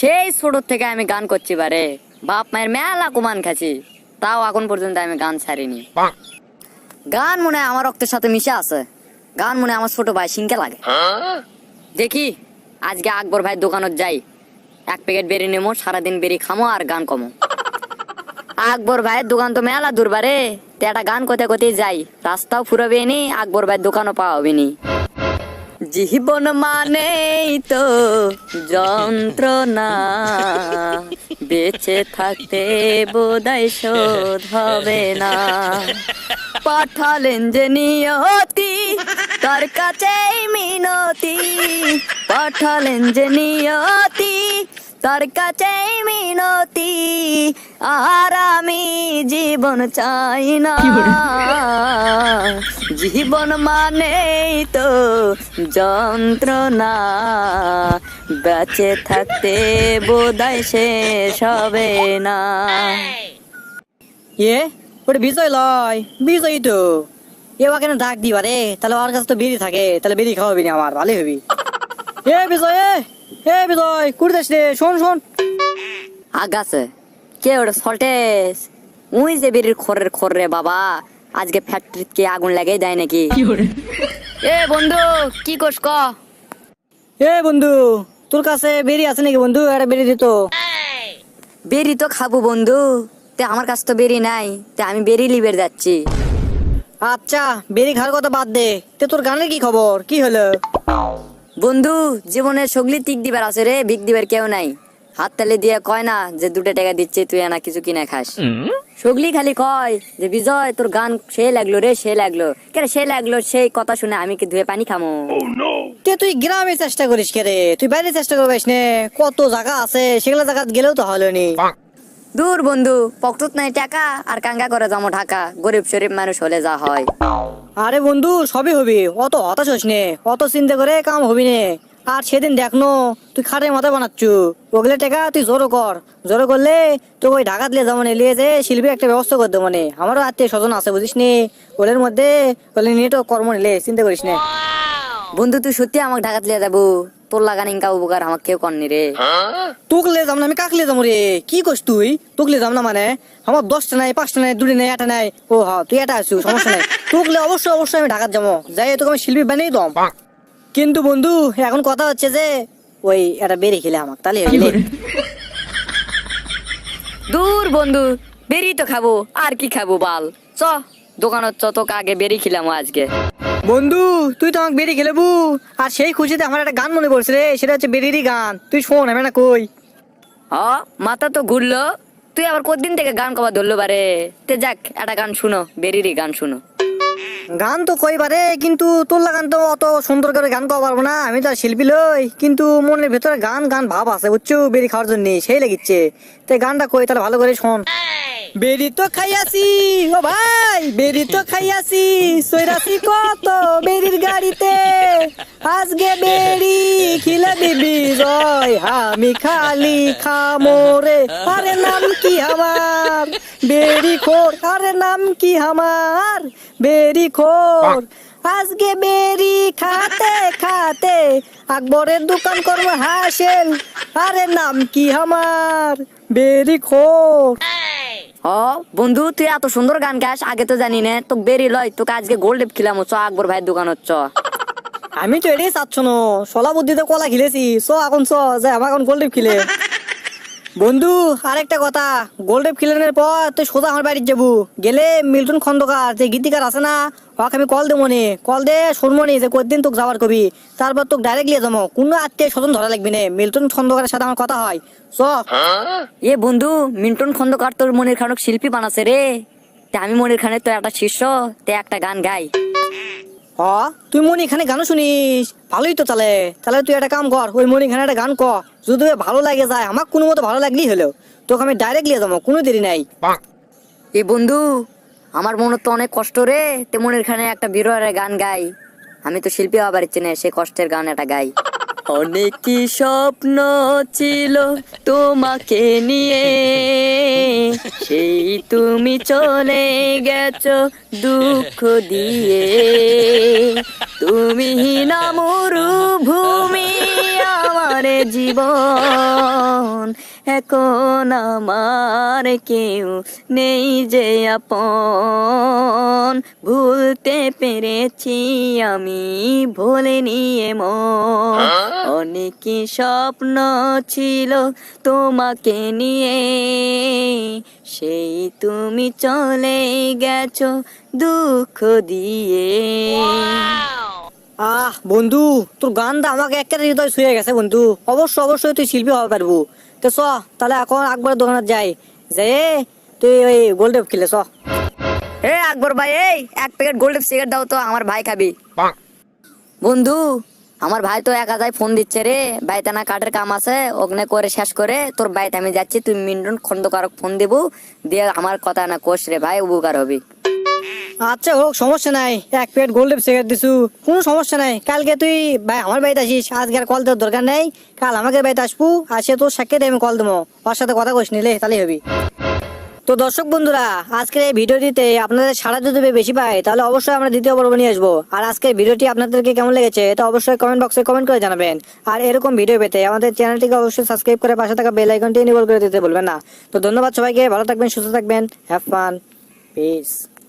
সেই ছোট থেকে আমি গান করছি বারে। বাপ মায়ের মেলা কুমান খাচ্ছি। তাও এখন পর্যন্ত আমি গান ছাড়িনি। গান মনে আমার রক্তের সাথে মিশে আছে। গান মনে আমার ছোট ভাই সিংকে লাগে। দেখি আজকে আকবর ভাই দোকানত যাই। এক প্যাকেট বেরি নেব সারাদিন বেরি খামো আর গান কমো। আকবর ভাইয়ের দোকান তো মেলা দূর বারে। তো একটা গান কোথায় কোথায় যাই। রাস্তাও ফুরবে নি আকবর ভাইয়ের দোকানও পাওয়া হবে নি। জীবন মানেই তো যন্ত্রণা। বেঁচে থাকতে বোধহয় শোধ হবে না। পাঠালেন যে নিয়তি, তার কাছেই মিনতি। পাঠালেন যে নিয়তি, তার কাছেই মিনতি। আর আমি জীবন চাই না। জীবন মানেই তো যন্ত্রণা। বেঁচে থাকতে বোধহয় শেষ হবে না। ইয়ে ওটা বিজয় লয় বিজয়ই তো। এ ওকে না ডাক দিবা রে তাহলে ওর কাছে তো বেরি থাকে তাহলে বেরি খাওয়াবি না আমার ভালোই হবি। এ বিজয় এ এ বিজয় কুড়ি রে শোন শোন। আগাছে কে ওটা সল্টেস? উই যে বেরির খরের খর রে বাবা। আজকে ফ্যাক্টরিতে কে আগুন লাগাই দেয় নাকি? এ বন্ধু কি করছ? ক এ বন্ধু তোর কাছে বেরি আছে নাকি বন্ধু? একটা বেরি দিত বেরি তো খাব বন্ধু তে আমার কাছে তো বেরি নাই তে আমি বেরি লিবের যাচ্ছি। আচ্ছা বেরি খাওয়ার কথা বাদ দে। তে তোর গানের কি খবর? কি হলো? বন্ধু জীবনে সগলি তিক দিবার আছে রে ভিক দিবার কেউ নাই। হাত তালি দিয়ে কয় না যে দুটো টাকা দিচ্ছে তুই না কিছু কিনে খাস। সগলি খালি কয় যে বিজয় তোর গান সে লাগল রে সে লাগল। কেন সে লাগল সেই কথা শুনে আমি কি ধুয়ে পানি খামো? তে তুই গ্রামে চেষ্টা করিস কে রে? তুই বাইরে চেষ্টা করবিস নে। কত জায়গা আছে সেগুলো জায়গা গেলেও তো হলো নি। দূর বন্ধু পকটুত নাই টাকা আর কাঙ্গা করে জমো ঢাকা। গরিব শরীফ মানুষ হলে যা হয়। আরে বন্ধু সবই হবি। অত হতাশ হইস নে অত চিন্তা করে কাম হবি নে। আর সেদিন দেখনো তুই খাটের মাথায় বানাচ্ছু। ওগুলো টাকা, তুই জোরো কর। জোরো করলে তো ওই ঢাকা দিলে যেমন এলিয়ে যে শিল্পী একটা ব্যবস্থা করে মানে। আমারও আত্মীয় স্বজন আছে, বুঝিস নি? ওদের মধ্যে নিয়ে কর্ম নিলে, চিন্তা করিস নে। বন্ধু, তুই সত্যি আমাকে ঢাকা দিলে যাব? তোর লাগান ইনকা উপকার আমাকে কেউ করনি রে। তুকলে যাম না, আমি কাকলে যাব রে। কি করছ তুই? তুকলে যাম না মানে? আমার দশটা নাই, পাঁচটা নাই, দুটি নাই একটা নাই। ও হ্যাঁ তুই এটা আছিস, সমস্যা নাই। তুকলে অবশ্যই অবশ্যই আমি ঢাকাত যাব। যাই তোকে আমি শিল্পী বানিয়ে দম কিন্তু বন্ধু এখন কথা হচ্ছে যে ওই এটা বেরিয়ে খেলে আমাকে তাহলে দূর বন্ধু বেরি তো খাব আর কি খাব বাল? চ দোকানত চ তোকে আগে বেরি খিলাম আজকে। বন্ধু তুই তো আমাকে বেরিয়ে খেলেবু আর সেই খুশিতে আমার একটা গান মনে পড়ছে রে সেটা হচ্ছে বেরিয়েরই গান। তুই শোন আমি না কই। হ মাথা তো ঘুরলো। তুই আবার কতদিন থেকে গান কবা ধরলো বারে? তে যাক একটা গান শুনো বেরিরি গান শুনো। গান তো কই পারে কিন্তু তোর লাগান তো অত সুন্দর করে গান গাওয়া পারব না। আমি তো শিল্পী লই, কিন্তু মনের ভেতরে গান গান ভাব আছে, বুঝছ? বেরি খাওয়ার জন্য, সেই লাগিচ্ছে। তাই গানটা কই, তাহলে ভালো করে শোন। বেরি তো খাইয়াছি, ও ভাই, বেরি তো খাইয়াছি সৈরাছি কত বেরির গাড়িতে? আজকে বেরি খিলে দিবি জয়, আমি খালি খামোরে, আরে নাম কি আমার? বেরি খোর, আরে নাম কি আমার? বেরি খোর, আজকে বেরি খাতে খাতে আকবরের দোকান করব হাসেল, আরে নাম কি আমার? বেরি খোর। হ বন্ধু, তুই এত সুন্দর গান গাস, আগে তো জানি না তো বেরি লয়, তোকে আজকে গোল্ড খিলাম, চ, আকবর ভাইয়ের দোকান হচ্ছ। আমি তো এটাই চাচ্ছ না সলা বুদ্ধিতে কলা খিলেছি, চ, এখন চ, যে, আমার এখন গোল্ডেপ খিলে। বন্ধু, আরেকটা কথা গোল্ডেপ খিলানোর পর তুই সোজা আমার বাড়ির যাব, গেলে মিল্টন খন্দকার, যে গীতিকার আছে না ওকে আমি কল দেবো নি। কল দে শুনব নি যে কদিন তোকে যাওয়ার কবি। তারপর তোকে ডাইরেক্ট নিয়ে যাব। কোনো আত্মীয় স্বজন ধরা লাগবে না। মিল্টন খন্দকারের সাথে আমার কথা হয়। চ। এ বন্ধু মিন্টন খন্দকার তোর মনির খানক শিল্পী বানাছে রে। তে আমি মনির খানের তো একটা শিষ্য তে একটা গান গাই। হ তুই মনি এখানে গানও শুনিস? ভালোই তো তাহলে তাহলে তুই একটা কাম কর ওই মনি এখানে একটা গান কর যদি ভালো লাগে যায় আমার কোনো মতো ভালো লাগলেই হলো। তোকে আমি ডাইরেক্ট নিয়ে যাব কোনো দেরি নাই। এ বন্ধু আমার মনে তো অনেক কষ্ট রে। তে মনির খানে একটা বিরহের গান গাই। আমি তো শিল্পী হবার ইচ্ছে সে কষ্টের গান একটা গাই। অনেক স্বপ্ন ছিল তোমাকে নিয়ে, সেই তুমি চলে গেছো দুঃখ দিয়ে। তুমি না মরুভূমি আমার জীবন, এখন আমার কেউ নেই যে আপন। ভুলতে পেরেছি আমি, ভুলে নিয়ে মন। অনেক স্বপ্ন ছিল তোমাকে নিয়ে, সেই তুমি চলে গেছো দুঃখ দিয়ে। আহ, বন্ধু, তোর গানটা আমাকে একেবারে হৃদয় শুয়ে গেছে বন্ধু। অবশ্য, অবশ্যই তুই শিল্পী হতে পারব। তো চ, তাহলে এখন আকবরের দোকানে যাই। যে, তুই ওই গোল্ডেপ কিলে চ। এ আকবর ভাই, এই, এক প্যাকেট গোল্ড সিগারেট দাও তো, আমার ভাই খাবি। বন্ধু, আমার ভাই তো এক হাজার ফোন দিচ্ছে রে। বাইতে না কাঠের কাম আছে, ওখানে করে শেষ করে, তোর বাইতে আমি যাচ্ছি, তুই মিন্টন খন্দকারক ফোন দিব। দিয়ে আমার কথা না কোষ রে ভাই, উপকার হবি। আচ্ছা হোক, সমস্যা নাই। এক প্লেট গোল্ডেপ সিগারেট দিছু। কোনো সমস্যা নাই। কালকে তুই ভাই আমার বাড়িতে আসিস। আজকে আর কল দেওয়ার দরকার নেই। কাল আমাকে বাড়িতে আসব। আসে তোর সাক্ষী আমি কল দেবো। ওর সাথে কথা কইস, নিলে তাহলেই হবি। তো দর্শক বন্ধুরা, আজকের এই ভিডিওটিতে আপনাদের সারা যদি বেশি পাই তাহলে অবশ্যই আমরা দ্বিতীয় পর্ব নিয়ে আসব। আর আজকের ভিডিওটি আপনাদেরকে কেমন লেগেছে এটা অবশ্যই কমেন্ট বক্সে কমেন্ট করে জানাবেন। আর এরকম ভিডিও পেতে আমাদের চ্যানেলটিকে অবশ্যই সাবস্ক্রাইব করে পাশে থাকা বেল আইকনটি এনেবল করে দিতে বলবেন না। তো ধন্যবাদ সবাইকে, ভালো থাকবেন, সুস্থ থাকবেন হ্যাভ ফান পিস